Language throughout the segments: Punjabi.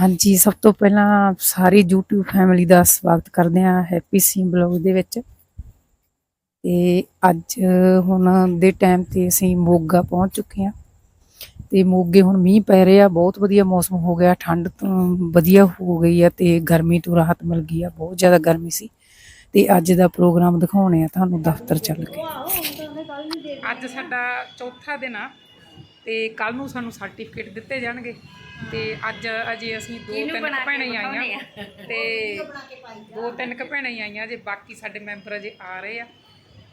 ਹਾਂਜੀ, ਸਭ ਤੋਂ ਪਹਿਲਾਂ ਸਾਰੀ YouTube ਫੈਮਿਲੀ ਦਾ ਸਵਾਗਤ ਕਰਦੇ ਹਾਂ ਹੈਪੀ ਸੀ ਬਲੌਗ ਦੇ ਵਿੱਚ। ਤੇ ਅੱਜ ਹੁਣ ਦੇ ਟਾਈਮ ਤੇ ਅਸੀਂ ਮੋਗਾ ਪਹੁੰਚ ਚੁੱਕੇ ਹਾਂ। ਤੇ ਮੋਗੇ ਹੁਣ ਮੀਂਹ ਪੈ ਰਿਹਾ, ਬਹੁਤ ਵਧੀਆ ਮੌਸਮ ਹੋ ਗਿਆ, ਠੰਡ ਤੋਂ ਵਧੀਆ ਹੋ ਗਈ ਆ ਤੇ ਗਰਮੀ ਤੋਂ ਰਾਹਤ ਮਿਲ ਗਈ ਆ, ਬਹੁਤ ਜ਼ਿਆਦਾ ਗਰਮੀ ਸੀ। ਤੇ ਅੱਜ ਦਾ ਪ੍ਰੋਗਰਾਮ ਦਿਖਾਉਣੇ ਆ ਤੁਹਾਨੂੰ, ਦਫ਼ਤਰ ਚੱਲ ਕੇ। ਅੱਜ ਸਾਡਾ ਚੌਥਾ ਦਿਨ ਆ ਤੇ ਕੱਲ ਨੂੰ ਸਾਨੂੰ ਸਰਟੀਫਿਕੇਟ ਦਿੱਤੇ ਜਾਣਗੇ। ਤੇ ਅੱਜ ਅਜੇ ਅਸੀਂ ਦੋ ਤਿੰਨ ਕੁ ਭੈਣਾਂ ਹੀ ਆਈਆਂ। ਤੇ ਦੋ ਤਿੰਨ ਕੁ ਭੈਣਾਂ ਹੀ ਆਈਆਂ ਜੇ ਬਾਕੀ ਸਾਡੇ ਮੈਂਬਰ ਅਜੇ ਆ ਰਹੇ ਆ।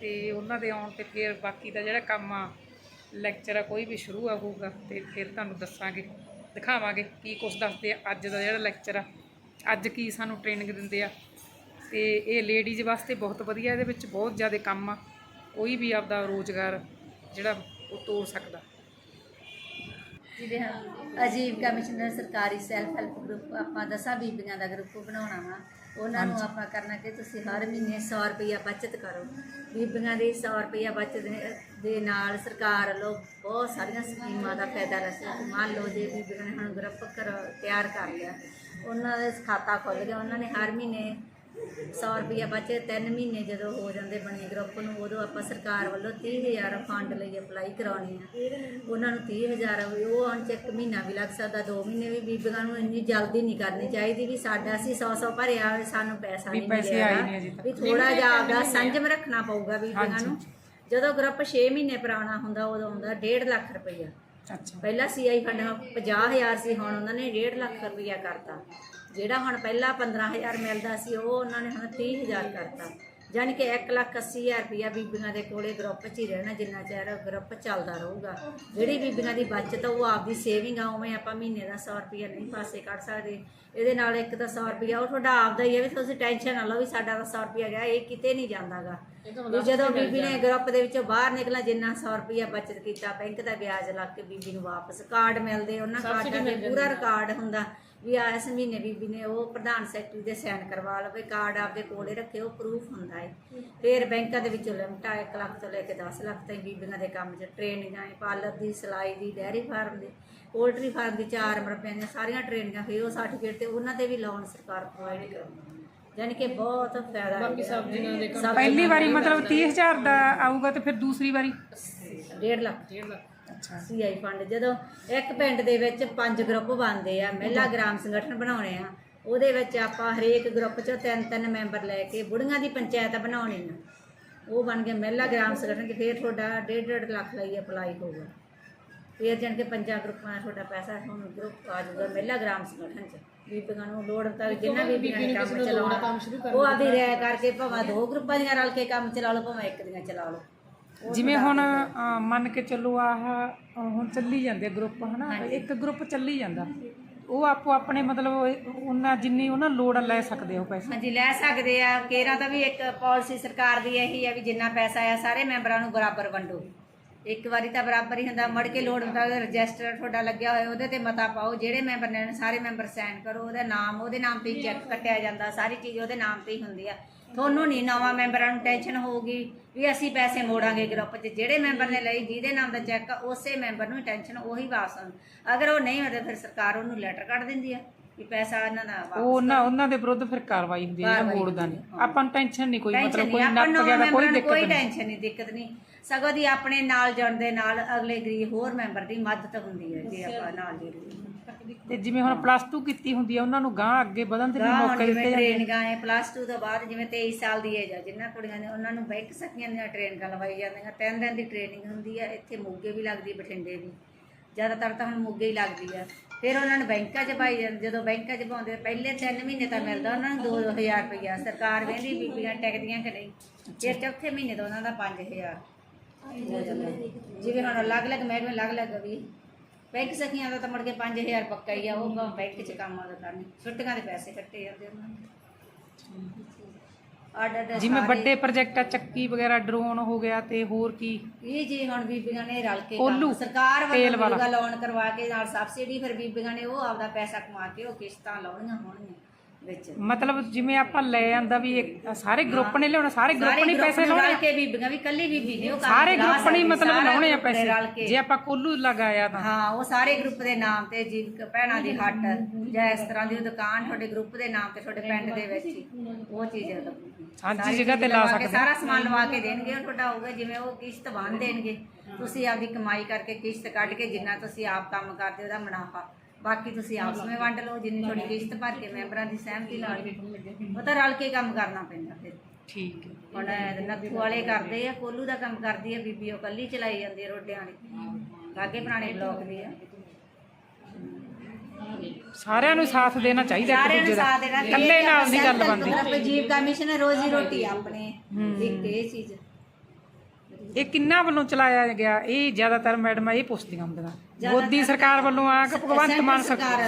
ਤੇ ਉਹਨਾਂ ਦੇ ਆਉਣ ਤੇ ਫਿਰ ਬਾਕੀ ਦਾ ਜਿਹੜਾ ਕੰਮ ਆ ਲੈਕਚਰ ਆ ਕੋਈ ਵੀ ਸ਼ੁਰੂ ਆ ਹੋਊਗਾ ਤੇ ਫਿਰ ਤੁਹਾਨੂੰ ਦੱਸਾਂਗੇ ਦਿਖਾਵਾਂਗੇ ਕੀ ਕੁਝ ਦੱਸਦੇ ਆ। ਅੱਜ ਦਾ ਜਿਹੜਾ ਲੈਕਚਰ ਆ ਅੱਜ ਕੀ ਸਾਨੂੰ ਟ੍ਰੇਨਿੰਗ ਦਿੰਦੇ ਆ। ਤੇ ਇਹ ਲੇਡੀਜ਼ ਵਾਸਤੇ ਬਹੁਤ ਵਧੀਆ ਇਹਦੇ ਵਿੱਚ ਬਹੁਤ ਜ਼ਿਆਦਾ ਕੰਮ ਆ। ਕੋਈ ਵੀ ਆਪਦਾ ਰੋਜ਼ਗਾਰ ਜਿਹੜਾ ਉਹ ਤੋੜ ਸਕਦਾ। ਜਿਹਦੇ ਹਾਂ ਅਜੀਵਕਾ ਮਿਸ਼ਨਰ ਸਰਕਾਰੀ ਸੈਲਫ ਹੈਲਪ ਗਰੁੱਪ ਆਪਾਂ ਦਸਾਂ ਬੀਬੀਆਂ ਦਾ ਗਰੁੱਪ ਬਣਾਉਣਾ ਵਾ ਉਹਨਾਂ ਨੂੰ ਆਪਾਂ ਕਰਨਾ ਕਿ ਤੁਸੀਂ ਹਰ ਮਹੀਨੇ 100 ਰੁਪਈਆ ਬਚਤ ਕਰੋ। ਬੀਬੀਆਂ ਦੀ 100 ਰੁਪਈਆ ਬਚਤ ਦੇ- ਦੇ ਨਾਲ ਸਰਕਾਰ ਵੱਲੋਂ ਬਹੁਤ ਸਾਰੀਆਂ ਸਕੀਮਾਂ ਦਾ ਫਾਇਦਾ ਸਕਦੀ ਮੰਨ ਲਓ ਜੇ ਬੀਬੀਆਂ ਨੇ ਹੁਣ ਗਰੁੱਪ ਕਰ ਤਿਆਰ ਕਰ ਲਿਆ ਉਹਨਾਂ ਦੇ ਖਾਤਾ ਖੁੱਲ੍ਹ ਗਿਆ ਉਹਨਾਂ ਨੇ ਹਰ ਮਹੀਨੇ 100 ਰੁਪਈਆ ਬਚੇ ਤਿੰਨ ਮਹੀਨੇ ਜਦੋਂ ਹੋ ਜਾਂਦੇ ਬਣੇ ਗਰੁੱਪ ਨੂੰ ਉਦੋਂ ਆਪਾਂ ਸਰਕਾਰ ਵੱਲੋਂ 30000 ਫੰਡ ਲਈ ਅਪਲਾਈ ਕਰਾਉਣੀ ਆ। ਉਹਨਾਂ ਨੂੰ 30000 ਉਹ ਇੱਕ ਮਹੀਨਾ ਵੀ ਲੱਗ ਸਕਦਾ 2 ਮਹੀਨੇ ਵੀ ਬੀਬੀਆਂ ਨੂੰ ਇੰਨੀ ਜਲਦੀ ਨਹੀਂ ਕਰਨੀ ਚਾਹੀਦੀ ਵੀ ਸਾਡਾ ਅਸੀਂ 100 100 ਭਰਿਆ ਹੋਵੇ ਸਾਨੂੰ ਪੈਸਾ ਵੀ ਨਹੀਂ ਪੈਸੇ ਮਿਲਿਆ ਆਏ ਨਹੀਂ ਅਜੇ ਤੱਕ। ਵੀ ਥੋੜਾ ਜਿਹਾ ਆਪਦਾ ਸੰਜਮ ਰੱਖਣਾ ਪਊਗਾ ਬੀਬੀਆਂ। ਨੂੰ। ਜਦੋਂ ਗਰੁੱਪ 6 ਮਹੀਨੇ ਪੁਰਾਣਾ ਹੁੰਦਾ ਉਦੋਂ ਹੁੰਦਾ 1.5 ਲੱਖ ਰੁਪਈਆ। ਅੱਛਾ। ਪਹਿਲਾਂ ਸੀਆਈ ਫੰਡ 50000 ਸੀ ਹੁਣ ਉਹਨਾਂ ਨੇ 1.5 ਲੱਖ ਰੁਪਈਆ ਕਰਤਾ। ਜਿਹੜਾ ਹੁਣ ਪਹਿਲਾਂ 15000 ਮਿਲਦਾ ਸੀ ਉਹ ਉਹਨਾਂ ਨੇ ਹੁਣ 30000 ਕਰਤਾ। ਯਾਨੀ ਕਿ 180000 ਰੁਪਇਆ ਬੀਬੀਆਂ ਦੇ ਕੋਲੇ ਗਰੁੱਪ 'ਚ ਹੀ ਰਹਿਣਾ ਜਿੰਨਾ ਚਿਰ ਗਰੁੱਪ ਚੱਲਦਾ ਰਹੂਗਾ। ਜਿਹੜੀ ਬੀਬੀਆਂ ਦੀ ਬਚਤ ਆ, ਉਹ ਆਪਦੀ ਸੇਵਿੰਗ ਆ ਉਵੇਂ ਆਪਾਂ ਮਹੀਨੇ ਦਾ 100 ਰੁਪਇਆ ਨਹੀਂ ਪਾਸੇ ਕੱਢ ਸਕਦੇ। ਇਹਦੇ ਨਾਲ ਇੱਕ ਤਾਂ 100 ਰੁਪਈਆ ਉਹ ਤੁਹਾਡਾ ਆਪਦਾ ਹੀ ਹੈ ਵੀ ਤੁਸੀਂ ਟੈਨਸ਼ਨ ਨਾ ਲਓ ਵੀ ਸਾਡਾ ਤਾਂ 100 ਰੁਪਇਆ ਗਿਆ ਇਹ ਕਿਤੇ ਨਹੀਂ ਜਾਂਦਾਗਾ। ਵੀ ਜਦੋਂ ਬੀਬੀ ਨੇ ਗਰੁੱਪ ਦੇ ਵਿੱਚੋਂ ਬਾਹਰ ਨਿਕਲਣਾ ਜਿੰਨਾ 100 ਰੁਪਈਆ ਬਚਤ ਕੀਤਾ ਬੈਂਕ ਦਾ ਵਿਆਜ ਲੱਗ ਕੇ ਬੀਬੀ ਨੂੰ ਵਾਪਸ ਕਾਰਡ ਮਿਲਦੇ ਉਹਨਾਂ ਕਾਰਡਾਂ ਤੇ ਪੂਰਾ ਰਿਕਾਰਡ ਹੁੰਦਾ ਵੀ ਆ ਇਸ ਮਹੀਨੇ ਬੀਬੀ ਨੇ ਉਹ ਪ੍ਰਧਾਨ ਸੈਕਟਰੀ ਦੇ ਸਾਈਨ ਕਰਵਾ ਲਵੇ ਕਾਰਡ ਆਪਦੇ ਕੋਲੇ ਰੱਖੇ ਉਹ ਪ੍ਰੂਫ ਹੁੰਦਾ ਹੈ। ਫਿਰ ਬੈਂਕਾਂ ਦੇ ਵਿੱਚੋਂ ਲਿਮਟ ਆ 1 ਲੱਖ ਤੋਂ ਲੈ ਕੇ 10 ਲੱਖ ਤਾਈਂ ਬੀਬੀਆਂ ਦੇ ਕੰਮ 'ਚ ਟ੍ਰੇਨਿੰਗਾਂ ਹੈ ਪਾਰਲਰ ਦੀ ਸਿਲਾਈ ਦੀ ਡੈਰੀ ਫਾਰਮ ਦੀ ਪੋਲਟਰੀ ਫਾਰਮ ਦੀ ਚਾਰ ਮਰਬਿਆਂ ਦੀਆਂ ਸਾਰੀਆਂ ਟ੍ਰੇਨਿੰਗਾਂ ਫਿਰ ਉਹ ਸਰਟੀਫਿਕੇਟ ਤੇ ਉਹਨਾਂ ਤੇ ਵੀ ਲੋਨ ਸਰਕਾਰ ਪ੍ਰੋਵਾਈਡ ਕਰਦੀ ਯਾਨੀ ਕਿ ਬਹੁਤ ਫਾਇਦਾ ਬਾਕੀ ਸਬਜ਼ੀਆਂ ਦੇ ਪਹਿਲੀ ਵਾਰੀ ਮਤਲਬ 30000 ਦਾ ਆਊਗਾ ਤੇ ਫਿਰ ਦੂਸਰੀ ਵਾਰੀ? 1.5 ਲੱਖ। ਅੱਛਾ। ਸੀਆਈ ਫੰਡ ਜਦੋਂ ਇੱਕ ਪਿੰਡ ਦੇ ਵਿੱਚ ਪੰਜ ਗਰੁੱਪ ਬਣਦੇ ਆ ਮਹਿਲਾ ਗ੍ਰਾਮ ਸੰਗਠਨ ਬਣਾਉਣੇ ਆ ਉਹਦੇ ਵਿੱਚ ਆਪਾਂ ਹਰੇਕ ਗਰੁੱਪ 'ਚੋਂ ਤਿੰਨ ਤਿੰਨ ਮੈਂਬਰ ਲੈ ਕੇ ਬੁੜੀਆਂ ਦੀ ਪੰਚਾਇਤ ਬਣਾਉਣੀ ਆ। ਉਹ ਬਣ ਕੇ ਮਹਿਲਾ ਗ੍ਰਾਮ ਸੰਗਠਨ ਕਿ ਫਿਰ ਤੁਹਾਡਾ 1.5 ਲੱਖ ਲਈ ਅਪਲਾਈ ਹੋਊਗਾ। ਫਿਰ ਜਾਣ ਕੇ ਪੰਜਾਂ ਗਰੁੱਪਾਂ ਦਾ ਤੁਹਾਡਾ ਪੈਸਾ ਤੁਹਾਨੂੰ ਗਰੁੱਪ ਆ ਜਾਊਗਾ ਮਹਿਲਾ ਗ੍ਰਾਮ ਸੰਗਠਨ 'ਚ। ਬੀਬੀਆਂ ਨੂੰ ਲੋੜ ਤਾਂ ਜਿੰਨਾ ਵੀ ਬੀਬੀਆਂ ਨੇ ਕੰਮ ਚਲਾਉਣਾ ਉਹ ਆਦੀ ਰਹਿ ਕਰਕੇ ਭਾਵੇਂ ਦੋ ਗਰੁੱਪਾਂ ਦੀਆਂ ਰਲ ਕੇ ਕੰਮ ਚਲਾ ਲਓ ਭਾਵੇਂ ਇੱਕ ਦੀਆਂ ਚਲਾ ਲਓ। ਜਿਵੇਂ ਹੁਣ ਮੰਨ ਕੇ ਚੱਲੋ ਆਹ ਹੁਣ ਚੱਲੀ ਜਾਂਦੇ ਗਰੁੱਪ ਹਨਾ? ਇੱਕ ਗਰੁੱਪ ਚੱਲੀ ਜਾਂਦਾ। ਉਹ ਆਪੋ ਆਪਣੇ ਮਤਲਬ ਉਹ- ਉਹਨਾਂ ਜਿੰਨੀ ਉਹਨਾਂ ਲੋੜ ਲੈ ਸਕਦੇ ਹੋ ਪੈਸੇ। ਹਾਂਜੀ ਲੈ ਸਕਦੇ ਆ। ਕੇਰਾਂ ਦਾ ਵੀ ਇੱਕ ਪਾਲਿਸੀ ਸਰਕਾਰ ਦੀ ਇਹੀ ਆ ਵੀ ਜਿੰਨਾ ਪੈਸਾ ਆ ਸਾਰੇ ਮੈਂਬਰਾਂ ਨੂੰ ਬਰਾਬਰ ਵੰਡੋ। ਇੱਕ ਵਾਰੀ ਤਾਂ ਬਰਾਬਰ ਹੀ ਹੁੰਦਾ ਮੜ ਕੇ ਲੋੜ ਮੁਤਾਬਕ ਰਜਿਸਟਰ ਤੁਹਾਡਾ ਲੱਗਿਆ ਹੋਇਆ ਉਹਦੇ ਤੇ ਮਤਾ ਪਾਓ ਜਿਹੜੇ ਮੈਂਬਰ ਨੇ ਸਾਰੇ ਮੈਂਬਰ ਸਾਈਨ ਕਰੋ ਉਹਦਾ ਨਾਮ ਉਹਦੇ ਨਾਮ ਤੇ ਚੈੱਕ ਕੱਟਿਆ ਜਾਂਦਾ ਸਾਰੀ ਚੀਜ਼ ਉਹਦੇ ਨਾਮ ਤੇ ਹੀ ਹੁੰਦੀ ਆ। ਤੁਹਾਨੂੰ ਨਹੀਂ ਨਵਾਂ ਮੈਂਬਰਾਂ ਨੂੰ ਟੈਨਸ਼ਨ ਹੋਊਗੀ ਵੀ ਅਸੀਂ ਪੈਸੇ ਮੋੜਾਂਗੇ ਗਰੁੱਪ 'ਚ ਜਿਹੜੇ ਮੈਂਬਰ ਨੇ ਲਈ ਜਿਹਦੇ ਨਾਮ ਦਾ ਚੈੱਕ ਉਸੇ ਮੈਂਬਰ ਨੂੰ ਟੈਨਸ਼ਨ ਉਹੀ ਵਾਪਸ ਆਉਂਦੀ। ਅਗਰ ਉਹ ਨਹੀਂ ਮਤਲਬ ਫਿਰ ਸਰਕਾਰ ਉਹਨੂੰ ਲੈਟਰ ਕੱਢ ਦਿੰਦੀ ਆ ਵੀ ਪੈਸਾ ਇਹਨਾਂ ਦਾ ਵਾਪਸ ਉਹ ਉਹਨਾਂ ਉਹਨਾਂ ਦੇ ਵਿਰੁੱਧ ਫਿਰ ਕਾਰਵਾਈ ਹੁੰਦੀ ਹੈ ਮੋੜਦਾ ਨਹੀਂ। ਹੁੰਦੀ ਆਪਾਂ ਨੂੰ ਟੈਨਸ਼ਨ ਨਹੀਂ ਕੋਈ ਮਤਲਬ ਕੋਈ ਨੱਪ ਨੌਂ ਗਿਆ ਕੋਈ ਦਿੱਕਤ ਕੋਈ ਨਹੀਂ। ਟੈਨਸ਼ਨ ਨਹੀਂ ਦਿੱਕਤ ਨਹੀਂ। ਸਗੋਂ ਦੀ ਆਪਣੇ ਨਾਲ ਜੁੜਨ ਦੇ ਨਾਲ ਅਗਲੇ ਗਰੀਬ ਹੋਰ ਮੈਂਬਰ ਦੀ ਮਦਦ ਹੁੰਦੀ ਹੈ ਜੇ ਆਪਾਂ ਨਾਲ ਜੁੜੀਏ ਤੇ ਜਿਵੇਂ ਹੁਣ ਪਲੱਸ 2 ਕੀਤੀ ਹੁੰਦੀ ਹੈ ਉਹਨਾਂ ਨੂੰ ਗਾਂ ਅੱਗੇ ਵਧਣ ਦੇ ਵੀ ਗਾਂ ਹੁਣ ਮੌਕੇ ਜਿਵੇਂ ਦਿੱਤੇ ਜਾਂਦੇ ਟ੍ਰੇਨਿੰਗਾਂ ਹੈ ਪਲੱਸ 2 ਤੋਂ ਬਾਅਦ ਜਿਵੇਂ 23 ਸਾਲ ਦੀ ਏਜ ਆ ਜਿੰਨਾ ਕੁੜੀਆਂ ਨੇ ਉਹਨਾਂ ਨੂੰ ਬੈਕ ਸਕੀਆਂ ਦੀਆਂ ਟ੍ਰੇਨਿੰਗਾਂ ਲਵਾਈ ਜਾਂਦੀਆਂ। ਤਿੰਨ ਦਿਨ ਦੀ ਟ੍ਰੇਨਿੰਗ ਹੁੰਦੀ ਹੈ ਇੱਥੇ ਮੋਗੇ ਵੀ ਲੱਗਦੀ ਬਠਿੰਡੇ ਵੀ। ਜ਼ਿਆਦਾਤਰ ਤਾਂ ਹੁਣ ਮੋਗੇ ਹੀ ਲੱਗਦੀ ਆ। ਫਿਰ ਉਹਨਾਂ ਨੂੰ ਬੈਂਕਾਂ 'ਚ ਪਾਈ ਜਾਂਦੇ ਜਦੋਂ ਬੈਂਕਾਂ 'ਚ ਪਾਉਂਦੇ ਪਹਿਲੇ 3 ਮਹੀਨੇ ਤਾਂ ਮਿਲਦਾ ਉਹਨਾਂ ਨੂੰ 2000 ਰੁਪਇਆ ਸਰਕਾਰ ਕਹਿੰਦੀ ਬੀਬੀਆਂ ਟਿਕਦੀਆਂ ਕਿ ਨਹੀਂ? ਫਿਰ ਚੌਥੇ ਮਹੀਨੇ ਤੋਂ ਉਹਨਾਂ ਦਾ 5000 ਹੋ ਜਾਂਦਾ ਜਿਵੇਂ ਹੁਣ ਅਲੱਗ-ਅਲੱਗ ਮਹਿਕਮੇ ਅਲੱਗ-ਅਲੱਗ ਵੀ ਬੈਂਕ ਸਖੀਆਂ ਦਾ ਤਾਂ ਮੁੜ ਕੇ 5000 ਪੱਕਾ ਹੀ ਆ ਉਹ ਭਾਵੇਂ ਬੈਂਕ 'ਚ ਕੰਮ ਆਦਾ ਕਰਨੀ ਛੁੱਟੀਆਂ ਦੇ ਪੈਸੇ ਕੱਟੇ ਜਾਂਦੇ ਉਹਨਾਂ ਨੂੰ। ਆਰਡਰ ਦੇ ਜਿਵੇਂ ਸਾਰੇ- ਵੱਡੇ ਪ੍ਰੋਜੈਕਟ ਆ ਚੱਕੀ ਵਗੈਰਾ ਡਰੋਨ ਹੋ ਗਿਆ ਤੇ ਹੋਰ ਕੀ? ਇਹ ਜੀ ਹੁਣ ਬੀਬੀਆਂ ਨੇ ਰਲ ਕੇ ਕੋਲੂ, ਸਰਕਾਰ ਤੇਲ ਵੱਲੋਂ ਵਾਲਾ। ਬੀਬੀਆਂ ਲੋਨ ਕਰਵਾ ਕੇ ਨਾਲ ਸਬਸਿਡੀ ਫਿਰ ਬੀਬੀਆਂ ਨੇ ਉਹ ਆਪਦਾ ਪੈਸਾ ਕਮਾ ਕੇ ਉਹ ਕਿਸ਼ਤਾਂ ਲਾਉਣੀਆਂ ਹੋਣਗੀਆਂ। ਵਿੱਚ। ਮਤਲਬ ਜਿਵੇਂ ਆਪਾਂ ਲੈ ਆਂਦਾ ਵੀ ਇੱਕ- ਸਾਰੇ ਗਰੁੱਪ ਨੇ ਲਿਆਉਣਾ ਸਾਰੇ ਗਰੁੱਪ ਨੇ ਪੈਸੇ ਲਾਉਣੇ ਰਲ ਕੇ ਬੀਬੀਆਂ ਵੀ ਕੱਲੀ ਬੀਬੀ ਨਹੀਂ ਉਹ ਕੰਮ ਸਾਰੇ ਗਰੁੱਪ ਨੇ ਸਕਦੀ, ਮਤਲਬ ਸਾਰਾ ਲਾਉਣੇ ਆ ਗਰੁੱਪ ਨੇ ਰਲ ਪੈਸੇ ਕੇ। ਜੇ ਆਪਾਂ ਕੋਲੂ ਲਗਾਇਆ ਤਾਂ। ਹਾਂ ਉਹ ਸਾਰੇ ਗਰੁੱਪ ਦੇ ਨਾਮ ਤੇ ਜੀਵਕ ਭੈਣਾਂ ਦੀ ਹੱਟ ਜਾਂ ਇਸ ਤਰ੍ਹਾਂ ਦੀ ਉਹ ਦੁਕਾਨ ਤੁਹਾਡੇ ਗਰੁੱਪ ਦੇ ਨਾਮ ਤੇ ਤੁਹਾਡੇ ਪਿੰਡ ਦੇ ਵਿੱਚ ਹੀ ਉਹ ਚੀਜ਼ ਹੈ। ਸਾਰੀ ਜਗ੍ਹਾ ਤੇ ਲਾ ਸਕਦੇ। ਸਾਰਾ ਸਮਾਨ ਲਵਾ ਕੇ ਦੇਣਗੇ ਉਹ ਤੁਹਾਡਾ ਹੋਊਗਾ ਜਿਵੇਂ ਉਹ ਕਿਸ਼ਤ ਬੰਨ ਦੇਣਗੇ। ਤੁਸੀਂ ਆਪਦੀ ਕਮਾਈ ਕਰਕੇ ਕਿਸ਼ਤ ਕੱਢ ਕੇ ਜਿੰਨਾ ਤੁਸੀਂ ਆਪ ਕੰਮ ਕਰਦੇ ਉਹਦਾ ਮੁਨਾਫਾ ਬਾਕੀ ਤੁਸੀਂ ਆਪਸ ਵਿੱਚ ਵੰਡ ਲਓ ਜਿੰਨੀ ਤੁਹਾਡੀ ਕਿਸ਼ਤ ਭਰ ਕੇ ਮੈਂਬਰਾਂ ਦੀ ਸਹਿਮਤੀ ਨਾਲ ਉਹ ਤਾਂ ਰਲ ਕੇ ਕੰਮ ਕਰਨਾ ਪੈਂਦਾ ਫਿਰ। ਠੀਕ ਹੈ। ਹੁਣ ਨੱਥੂ ਵਾਲੇ ਕਰਦੇ ਆ ਕੋਲੂ ਦਾ ਕੰਮ ਕਰਦੀ ਆ ਬੀਬੀ ਉਹ ਕੱਲੀ ਚਲਾਈ ਜਾਂਦੀ ਆ ਰੋਟੀਆਂ ਵਾਲੀ। ਲਾਗੇ ਪੁਰਾਣੇ ਬਲੌਕ ਦੀ ਆ। ਸਾਰਿਆਂ ਨੂੰ ਸਾਥ ਦੇਣਾ ਚਾਹੀਦਾ ਇੱਕ ਸਾਰਿਆਂ ਨੂੰ ਦੂਜੇ ਦਾ। ਸਾਥ ਦੇਣਾ ਇਕੱਲੇ ਨਾਲ ਨਹੀਂ ਗੱਲ ਬਣਦੀ। ਬਣਦੀ ਜੀਵਕਾ ਮਿਸ਼ਨ ਰੋਜ਼ੀ ਰੋਟੀ ਆ ਆਪਣੇ ਇੱਕ ਇਹ ਚੀਜ਼। ਇਹ ਕਿੰਨਾ ਵੱਲੋਂ ਚਲਾਇਆ ਗਿਆ? ਇਹ ਜ਼ਿਆਦਾਤਰ ਮੈਡਮਾਂ ਇਹ ਪੁੱਛਦੀਆਂ ਹੁੰਦੀਆਂ। ਮੋਦੀ ਸਰਕਾਰ ਵੱਲੋਂ ਆ ਕਿ ਭਗਵੰਤ ਮਾਨ ਸਰਕਾਰ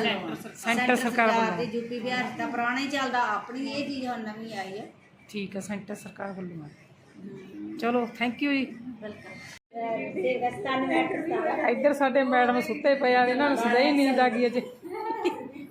ਸੈਂਟਰ ਸਰਕਾਰ ਵੱਲੋਂ ਯੂਪੀ ਬਿਹਾਰ ਤਾਂ ਪੁਰਾਣਾ ਹੀ ਚੱਲਦਾ ਆਪਣੀ ਇਹ ਚੀਜ਼ ਹੁਣ ਨਵੀਂ ਆਈ ਆ ਠੀਕ ਹੈ ਸੈਂਟਰ ਸਰਕਾਰ ਵੱਲੋਂ ਆ। ਚਲੋ ਥੈਂਕ ਯੂ ਜੀ। ਮੈਟਰ ਇੱਧਰ ਸਾਡੇ ਮੈਡਮ ਸੁੱਤੇ ਪਏ ਆ ਇਹਨਾਂ ਨੂੰ ਸਦਾ ਹੀ ਨੀਂਦ ਆ ਗਈ ਅਜੇ।